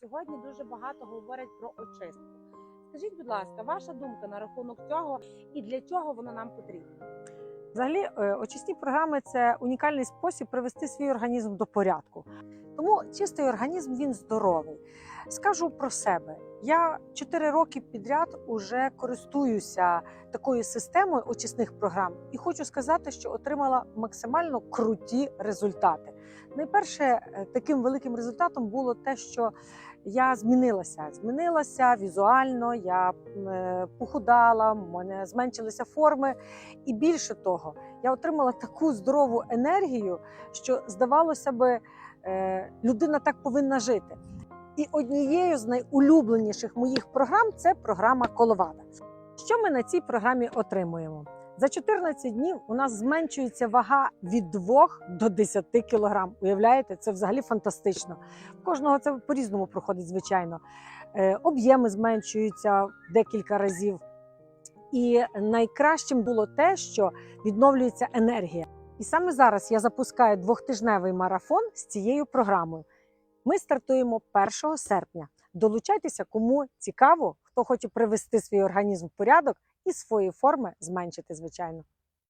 Сьогодні дуже багато говорять про очистку. Скажіть, будь ласка, ваша думка на рахунок цього і для чого воно нам потрібно? Взагалі, е, очисні програми це унікальний спосіб привести свій організм до порядку. Тому чистий організм він здоровий. Скажу про себе. Я 4 роки підряд уже користуюся такою системою очисних програм, і хочу сказати, що отримала максимально круті результати. Найперше, е, таким великим результатом було те, що я змінилася. Змінилася візуально, я е, похудала, в мене зменшилися форми. І більше того, я отримала таку здорову енергію, що здавалося би, е, людина так повинна жити. І однією з найулюбленіших моїх програм це програма Коловада. Що ми на цій програмі отримуємо? За 14 днів у нас зменшується вага від 2 до 10 кг. Уявляєте, це взагалі фантастично. Кожного це по-різному проходить, звичайно. Е, Об'єми зменшуються декілька разів. І найкращим було те, що відновлюється енергія. І саме зараз я запускаю двохтижневий марафон з цією програмою. Ми стартуємо 1 серпня. Долучайтеся, кому цікаво, хто хоче привести свій організм в порядок і свої форми зменшити, звичайно.